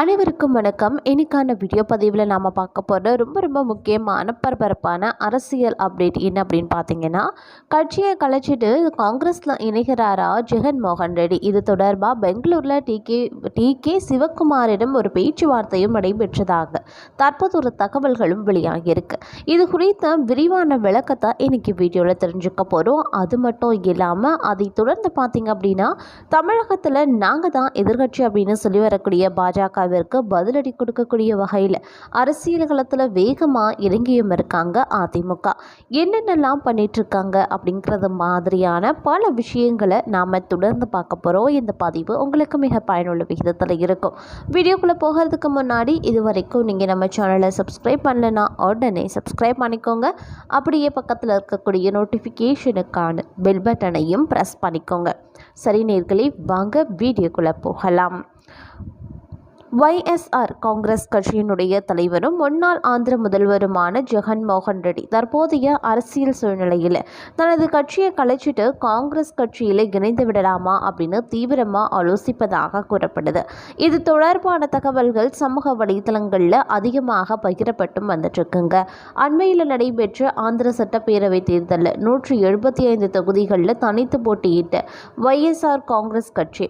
அனைவருக்கும் வணக்கம். இன்னைக்கான வீடியோ பதிவில் நாம் பார்க்க போகிற ரொம்ப ரொம்ப முக்கியமான பரபரப்பான அரசியல் அப்டேட் என்ன அப்படின்னு பார்த்தீங்கன்னா கட்சியை கலைச்சிட்டு காங்கிரஸில் இணைகிறாரா ஜெகன்மோகன் ரெட்டி. இது தொடர்பாக பெங்களூரில் டி கே டி கே சிவக்குமாரிடம் ஒரு பேச்சுவார்த்தையும் நடைபெற்றதாக தற்போது ஒரு தகவல்களும் வெளியாகியிருக்கு. இது குறித்த விரிவான விளக்கத்தை இன்னைக்கு வீடியோவில் தெரிஞ்சுக்க போகிறோம் அது மட்டும் இல்லாமல் அதை தொடர்ந்து பார்த்தீங்க அப்படின்னா தமிழகத்தில் நாங்கள் தான் எதிர்கட்சி அப்படின்னு சொல்லி வரக்கூடிய பாஜக பாஜகவிற்கு பதிலடி கொடுக்கக்கூடிய வகையில் அரசியல் களத்தில் வேகமாக இறங்கியும் இருக்காங்க அதிமுக. என்னென்னலாம் பண்ணிட்டு இருக்காங்க அப்படிங்கிறது மாதிரியான பல விஷயங்களை நாம் தொடர்ந்து பார்க்க போகிறோம் இந்த பதிவு உங்களுக்கு மிக பயனுள்ள விகிதத்தில் இருக்கும். வீடியோக்குள்ளே போகிறதுக்கு முன்னாடி இது வரைக்கும் நீங்கள் நம்ம சேனலை சப்ஸ்கிரைப் பண்ணலைன்னா உடனே சப்ஸ்கிரைப் பண்ணிக்கோங்க. அப்படியே பக்கத்தில் இருக்கக்கூடிய நோட்டிஃபிகேஷனுக்கான பெல் பட்டனையும் ப்ரெஸ் பண்ணிக்கோங்க. சரி நேர்களே வாங்க வீடியோக்குள்ளே போகலாம். ஒய்எஸ்ஆர் காங்கிரஸ் கட்சியினுடைய தலைவரும் முன்னாள் ஆந்திர முதல்வருமான ஜெகன்மோகன் ரெட்டி தற்போதைய அரசியல் சூழ்நிலையில் தனது கட்சியை கலைச்சிட்டு காங்கிரஸ் கட்சியில் இணைந்து விடலாமா அப்படின்னு தீவிரமாக ஆலோசிப்பதாக கூறப்படுது. இது தொடர்பான தகவல்கள் சமூக வலைதளங்களில் அதிகமாக பகிரப்பட்டும் வந்துட்டுருக்குங்க. அண்மையில் நடைபெற்ற ஆந்திர சட்டப்பேரவை தேர்தலில் நூற்றி எழுபத்தி ஐந்து தொகுதிகளில் தனித்து போட்டியிட்ட ஒய்எஸ்ஆர் காங்கிரஸ் கட்சி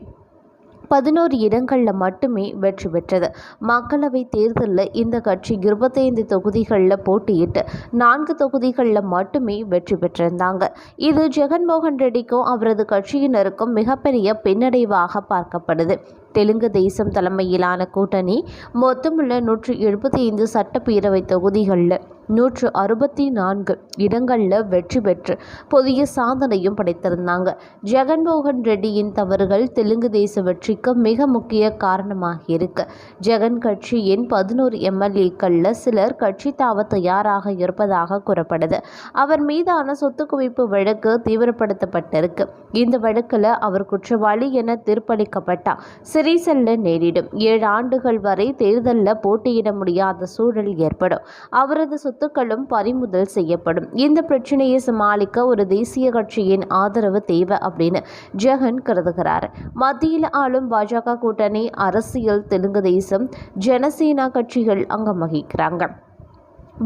பதினோரு இடங்களில் மட்டுமே வெற்றி பெற்றது. மக்களவை தேர்தலில் இந்த கட்சி இருபத்தைந்து தொகுதிகளில் போட்டியிட்டு நான்கு தொகுதிகளில் மட்டுமே வெற்றி பெற்றிருந்தாங்க. இது ஜெகன்மோகன் ரெட்டிக்கும் அவரது கட்சியினருக்கும் மிகப்பெரிய பின்னடைவாக பார்க்கப்படுது. தெலுங்கு தேசம் தலைமையிலான கூட்டணி மொத்தமுள்ள நூற்றி எழுபத்தி ஐந்து சட்டப்பேரவை தொகுதிகளில் நூற்று அறுபத்தி நான்கு இடங்களில் வெற்றி பெற்று புதிய சாதனையும் படைத்திருந்தாங்க. ஜெகன்மோகன் ரெட்டியின் தவறுகள் தெலுங்கு தேச வெற்றிக்கு மிக முக்கிய காரணமாக இருக்கு. ஜெகன் கட்சியின் பதினோரு எம்எல்ஏக்களில் சிலர் கட்சி தாவ தயாராக இருப்பதாக கூறப்படுது. அவர் மீதான சொத்து குவிப்பு வழக்கு தீவிரப்படுத்தப்பட்டிருக்கு. இந்த வழக்கில் அவர் குற்றவாளி என தீர்ப்பளிக்கப்பட்டார் சிறை செல்ல நேரிடும். ஏழு ஆண்டுகள் வரை தேர்தலில் போட்டியிட முடியாத சூழல் ஏற்படும். அவரது சொத்து சொத்துக்களும் பறிமுதல் செய்யப்படும். இந்த பிரச்சனையை சமாளிக்க ஒரு தேசிய கட்சியின் ஆதரவு தேவை அப்படின்னு ஜெகன் கருதுகிறார். மத்தியில் ஆளும் பாஜக கூட்டணி அரசியல் தெலுங்கு தேசம் ஜனசேனா கட்சிகள் அங்கம் வகிக்கிறாங்க.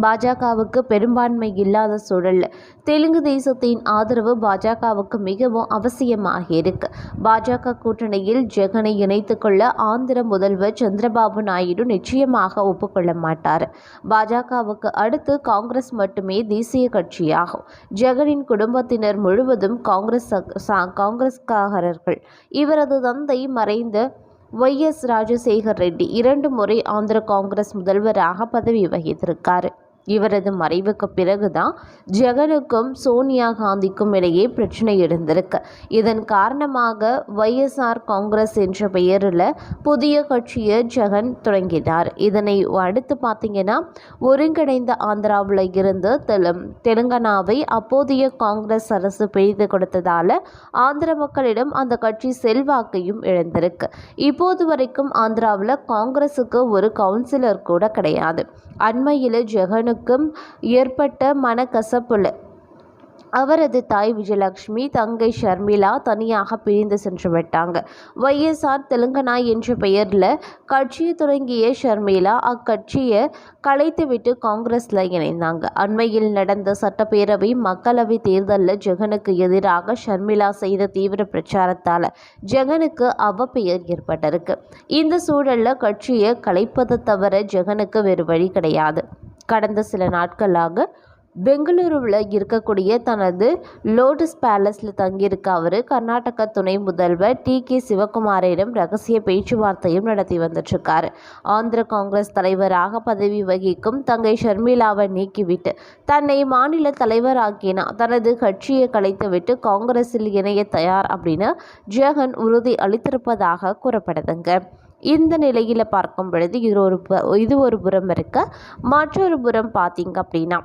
பாஜகவுக்கு பெரும்பான்மை இல்லாத சூழலில் தெலுங்கு தேசத்தின் ஆதரவு பாஜகவுக்கு மிகவும் அவசியமாக இருக்கு. பாஜக கூட்டணியில் ஜெகனை இணைத்துக்கொள்ள ஆந்திர முதல்வர் சந்திரபாபு நாயுடு நிச்சயமாக ஒப்புக்கொள்ள மாட்டார். பாஜகவுக்கு அடுத்து காங்கிரஸ் மட்டுமே தேசிய கட்சியாகும். ஜெகனின் குடும்பத்தினர் முழுவதும் காங்கிரஸ் காங்கிரஸ்காரர்கள். இவரது தந்தை மறைந்த ஒய் எஸ். ராஜசேகர் ரெட்டி இரண்டு முறை ஆந்திர காங்கிரஸ் முதல்வராக பதவி வகித்திருக்கார். இவரது மறைவுக்கு பிறகுதான் ஜெகனுக்கும் சோனியா காந்திக்கும் இடையே பிரச்சனை இருந்திருக்கு இதன் காரணமாக ஒய்எஸ்ஆர் காங்கிரஸ் என்ற பெயரில் புதிய கட்சியை ஜெகன் தொடங்கினார். இதனை அடுத்து பார்த்தீங்கன்னா ஒருங்கிணைந்த ஆந்திராவில் இருந்து தெலு தெலுங்கானாவை அப்போதைய காங்கிரஸ் அரசு பிரித்து கொடுத்ததால் ஆந்திர மக்களிடம் அந்த கட்சி செல்வாக்கையும் இழந்திருக்கு. இப்போது வரைக்கும் ஆந்திராவில் காங்கிரஸுக்கு ஒரு கவுன்சிலர் கூட கிடையாது. அண்மையில் ஜெகன் ஜெகனுக்கும் ஏற்பட்ட மனக்கசப்புல அவரது தாய் விஜயலட்சுமி தங்கை ஷர்மிளா தனியாக பிரிந்து சென்று விட்டாங்க. ஒய்எஸ்ஆர் தெலுங்கனா என்ற பெயரில் கட்சியை தொடங்கிய ஷர்மிளா அக்கட்சியை கலைத்துவிட்டு காங்கிரஸில் இணைந்தாங்க. அண்மையில் நடந்த சட்டப்பேரவை மக்களவை தேர்தலில் ஜெகனுக்கு எதிராக ஷர்மிளா செய்த தீவிர பிரச்சாரத்தால் ஜெகனுக்கு அவப்பெயர் ஏற்பட்டிருக்கு. இந்த சூழலில் கட்சியை கலைப்பதை தவிர ஜெகனுக்கு வேறு வழி கிடையாது. கடந்த சில நாட்களாக பெங்களூருவில் இருக்கக்கூடிய தனது லோட்டஸ் பேலஸில் தங்கியிருக்க அவர் கர்நாடக துணை முதல்வர் டி கே சிவகுமாரிடம் ரகசிய பேச்சுவார்த்தையும் நடத்தி வந்துட்டுருக்காரு. ஆந்திர காங்கிரஸ் தலைவராக பதவி வகிக்கும் தங்கை ஷர்மிளாவை நீக்கிவிட்டு தன்னை மாநில தலைவராக்கினா தனது கட்சியை கலைத்துவிட்டு காங்கிரஸில் இணைய தயார் அப்படின்னு ஜெகன் உறுதி அளித்திருப்பதாக கூறப்படுதுங்க. இந்த நிலையில் பார்க்கும் பொழுது இது ஒரு இது ஒரு புறம் இருக்க மற்றொரு புறம் பார்த்திங்க அப்படின்னா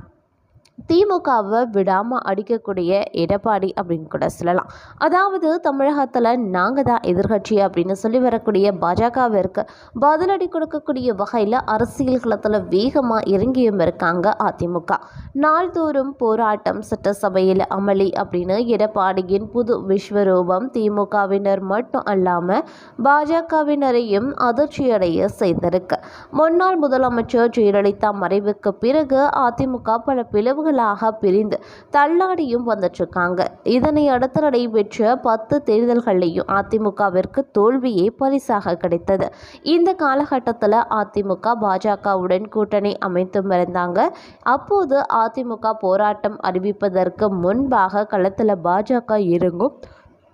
திமுகவை விடாமல் அடிக்கக்கூடிய எடப்பாடி அப்படின்னு கூட சொல்லலாம். அதாவது தமிழகத்தில் நாங்கள் தான் எதிர்கட்சி அப்படின்னு சொல்லி வரக்கூடிய பாஜகவிற்கு பதிலடி கொடுக்கக்கூடிய வகையில் அரசியல் களத்தில் வேகமாக இறங்கியும் இருக்காங்க அதிமுக. நாள்தோறும் போராட்டம் சட்டசபையில் அமளி அப்படின்னு எடப்பாடியின் புது விஸ்வரூபம் திமுகவினர் மட்டும் அல்லாமல் பாஜகவினரையும் அதிர்ச்சியடைய செய்திருக்கு. முன்னாள் முதலமைச்சர் ஜெயலலிதா மறைவுக்கு பிறகு அதிமுக பல குழுக்களாக பிரிந்து தள்ளாடியும் வந்துட்டுருக்காங்க. இதனை அடுத்து நடைபெற்ற பத்து தேர்தல்களையும் அதிமுகவிற்கு தோல்வியே பரிசாக கிடைத்தது. இந்த காலகட்டத்தில் அதிமுக பாஜகவுடன் கூட்டணி அமைத்தும் இருந்தாங்க. அப்போது அதிமுக போராட்டம் அறிவிப்பதற்கு முன்பாக களத்தில் பாஜக இறங்கும்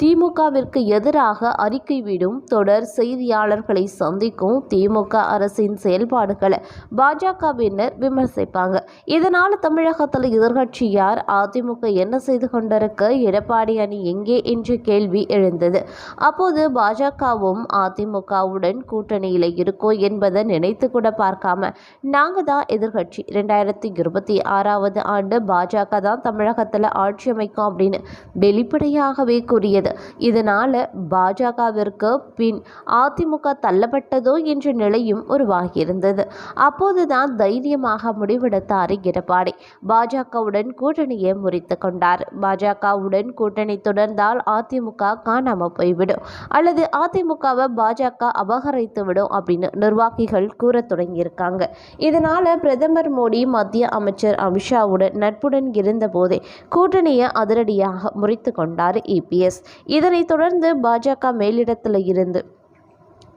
திமுகவிற்கு எதிராக அறிக்கை விடும் தொடர் செய்தியாளர்களை சந்திக்கும் திமுக அரசின் செயல்பாடுகளை பாஜகவினர் விமர்சிப்பாங்க. இதனால் தமிழகத்தில் எதிர்கட்சி யார்? அதிமுக என்ன செய்து கொண்டிருக்க? எடப்பாடி அணி எங்கே? என்ற கேள்வி எழுந்தது. அப்போது பாஜகவும் அதிமுகவுடன் கூட்டணியில் இருக்கோ என்பதை நினைத்து கூட பார்க்காம நாங்கள் தான் எதிர்கட்சி. ரெண்டாயிரத்தி இருபத்தி ஆறாவது ஆண்டு பாஜக தான் தமிழகத்தில் ஆட்சி அமைக்கும் அப்படின்னு வெளிப்படையாகவே கூறியது. இதனால பாஜகவிற்கு பின் அதிமுக தள்ளப்பட்டதோ என்ற நிலையும் உருவாகியிருந்தது. அப்போதுதான் தைரியமாக முடிவெடுத்தார் எடப்பாடி. பாஜகவுடன் கூட்டணியை முறித்து கொண்டார். பாஜகவுடன் கூட்டணி தொடர்ந்தால் அதிமுக காணாமல் போய்விடும். அல்லது அதிமுகவை பாஜக அபகரித்து விடும் அப்படின்னு நிர்வாகிகள் கூற தொடங்கியிருக்காங்க. இதனால பிரதமர் மோடி மத்திய அமைச்சர் அமித்ஷாவுடன் நட்புடன் இருந்தபோதே கூட்டணியை அதிரடியாக முறித்து கொண்டார் இபிஎஸ் இதனைத் தொடர்ந்து பாஜக மேலிடத்தில் இருந்து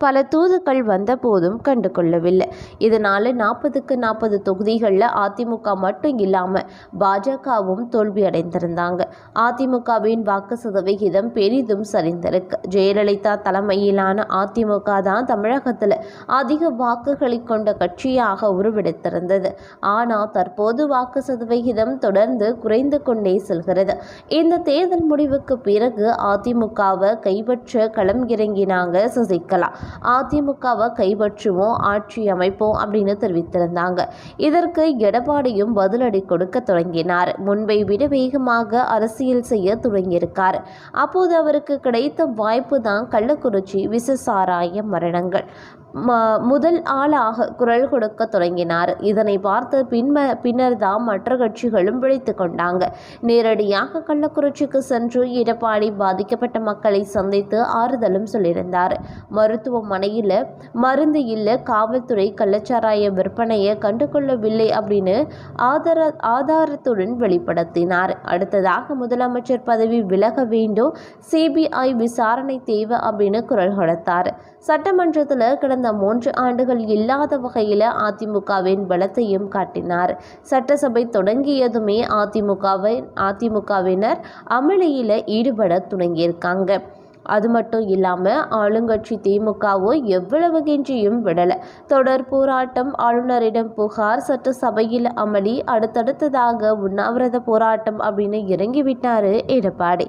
பல தூதுக்கள் வந்த போதும் கண்டு கொள்ளவில்லை இதனால் நாற்பதுக்கு நாற்பது தொகுதிகளில் அதிமுக மட்டும் இல்லாமல் பாஜகவும் தோல்வியடைந்திருந்தாங்க அதிமுகவின் வாக்கு சதவிகிதம் பெரிதும் சரிந்திருக்கு. ஜெயலலிதா தலைமையிலான அதிமுக தான் தமிழகத்தில் அதிக வாக்குகளை கொண்ட கட்சியாக உருவெடுத்திருந்தது. ஆனால் தற்போது வாக்கு சதவிகிதம் தொடர்ந்து குறைந்து கொண்டே செல்கிறது. இந்த தேர்தல் முடிவுக்கு பிறகு அதிமுகவை கைப்பற்ற களம் இறங்கினாங்க சசிகலா. அதிமுகவை கைப்பற்றுவோம் ஆட்சி அமைப்போம் அப்படின்னு தெரிவித்திருந்தாங்க. இதற்கு எடப்பாடியும் பதிலடி கொடுக்க தொடங்கினார். முன்பை விட வேகமாக அரசியல் செய்ய தொடங்கியிருக்கார். அப்போது அவருக்கு கிடைத்த வாய்ப்பு தான் கள்ளக்குறிச்சி விசசாராய மரணங்கள். முதல் ஆளாக குரல் கொடுக்க தொடங்கினார். இதனை பார்த்து பின்ம பின்னர் தான் மற்ற கட்சிகளும் விழித்து கொண்டாங்க. நேரடியாக கள்ளக்குறிச்சிக்கு சென்று எடப்பாடி பாதிக்கப்பட்ட மக்களை சந்தித்து ஆறுதலும் சொல்லியிருந்தார். மருத்துவமனையில் மருந்து இல்லை காவல்துறை கள்ளச்சாராய விற்பனையை கண்டுகொள்ளவில்லை அப்படின்னு ஆதார ஆதாரத்துடன் வெளிப்படுத்தினார். அடுத்ததாக முதலமைச்சர் பதவி விலக வேண்டும் சிபிஐ விசாரணை தேவை அப்படின்னு குரல் கொடுத்தார். சட்டமன்றத்தில் கடந்த மூன்று ஆண்டுகள் இல்லாத வகையில் அதிமுகவின் பலத்தையும் காட்டினார். சட்டசபை தொடங்கியதுமே அதிமுகவை அதிமுகவினர் அமளியில் ஈடுபட தொடங்கியிருக்காங்க. அது மட்டும் இல்லாமல் ஆளுங்கட்சி திமுகவோ எவ்வளவு கெஞ்சியும் விடலை. தொடர் போராட்டம் ஆளுநரிடம் புகார் சட்டசபையில் அமளி அடுத்தடுத்ததாக உண்ணாவிரத போராட்டம் அப்படின்னு இறங்கிவிட்டார் எடப்பாடி.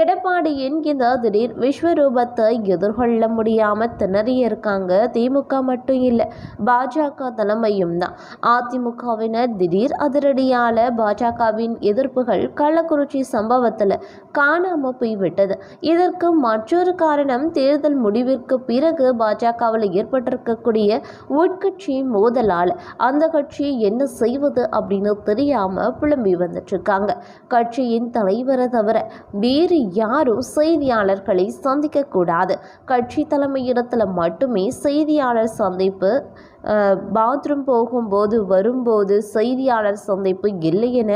எடப்பாடியின் இந்த திடீர் விஸ்வரூபத்தை எதிர்கொள்ள முடியாமல் திணறிய இருக்காங்க திமுக மட்டும் இல்லை பாஜக தலைமையும் தான். அதிமுகவினர் திடீர் அதிரடியால் பாஜகவின் எதிர்ப்புகள் கள்ளக்குறிச்சி சம்பவத்தில் காணாமல் போய்விட்டது. இதற்கு மற்றொரு காரணம் தேர்தல் முடிவிற்கு பிறகு பாஜகவில் ஏற்பட்டிருக்கக்கூடிய உட்கட்சி மோதலால் அந்த கட்சி என்ன செய்வது அப்படின்னு தெரியாம புலம்பி வந்துட்டு இருக்காங்க கட்சியின் தலைவரை தவிர வேறு யாரும் செய்தியாளர்களை சந்திக்க கூடாது. கட்சி தலைமையிடத்துல மட்டுமே செய்தியாளர் சந்திப்பு பாத்ரூம் போகும்போது வரும்போது செய்தியாளர் சந்திப்பு இல்லை என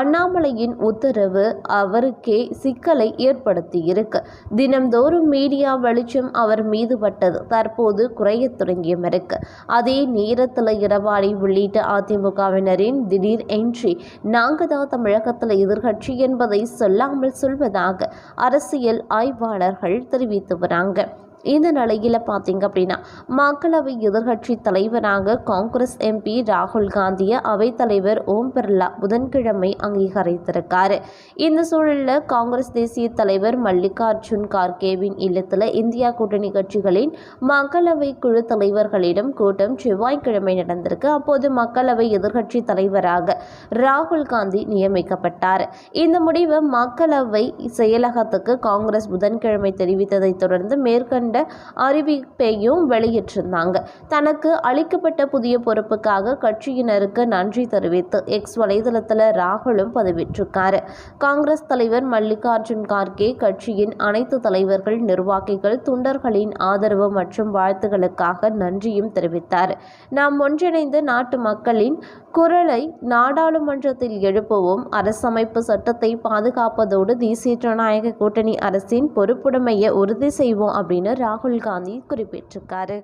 அண்ணாமலையின் உத்தரவு அவருக்கே சிக்கலை ஏற்படுத்தி இருக்கு தினம்தோறும் மீடியா வெளிச்சம் அவர் மீது பட்டது. தற்போது குறைய தொடங்கியும் இருக்கு. அதே நேரத்தில் இடவாடி உள்ளிட்ட அதிமுகவினரின் திடீர் என்ட்ரி நாங்கள் தான் தமிழகத்தில் எதிர்கட்சி என்பதை சொல்லாமல் சொல்வதாக அரசியல் ஆய்வாளர்கள் தெரிவித்து வராங்க. இந்த நிலையில் பார்த்தீங்க அப்படின்னா மக்களவை எதிர்கட்சி தலைவராக காங்கிரஸ் எம்பி ராகுல் காந்தியை அவைத்தலைவர் ஓம் பிர்லா புதன்கிழமை அங்கீகரித்திருக்காரு. இந்த சூழலில் காங்கிரஸ் தேசிய தலைவர் மல்லிகார்ஜுன் கார்கேவின் இல்லத்தில் இந்தியா கூட்டணி கட்சிகளின் மக்களவை குழு தலைவர்களிடம் கூட்டம் செவ்வாய்க்கிழமை நடந்திருக்கு. அப்போது மக்களவை எதிர்க்கட்சி தலைவராக ராகுல் காந்தி நியமிக்கப்பட்டார். இந்த முடிவு மக்களவை செயலகத்துக்கு காங்கிரஸ் புதன்கிழமை தெரிவித்ததைத் தொடர்ந்து மேற்கண்ட அறிவிப்பையும் வெளியிட்டிருந்தாங்க. தனக்கு அளிக்கப்பட்ட புதிய பொறுப்புக்காக கட்சியினருக்கு நன்றி தெரிவித்து எக்ஸ் வலைதளத்தில் ராகுலும் பதிவிட்டிருக்காரு காங்கிரஸ் தலைவர் மல்லிகார்ஜுன் கார்கே கட்சியின் அனைத்து தலைவர்கள் நிர்வாகிகள் தொண்டர்களின் ஆதரவு மற்றும் வாழ்த்துகளுக்காக நன்றியும் தெரிவித்தார். நாம் ஒன்றிணைந்து நாட்டு மக்களின் குரலை நாடாளுமன்றத்தில் எழுப்புவோம். அரசமைப்பு சட்டத்தை பாதுகாப்பதோடு தேசிய ஜனநாயக கூட்டணி அரசின் பொறுப்புடைமையை உறுதி செய்வோம் அப்படின்னு ராகுல் காந்தி குறிப்பிட்டிருக்காரு.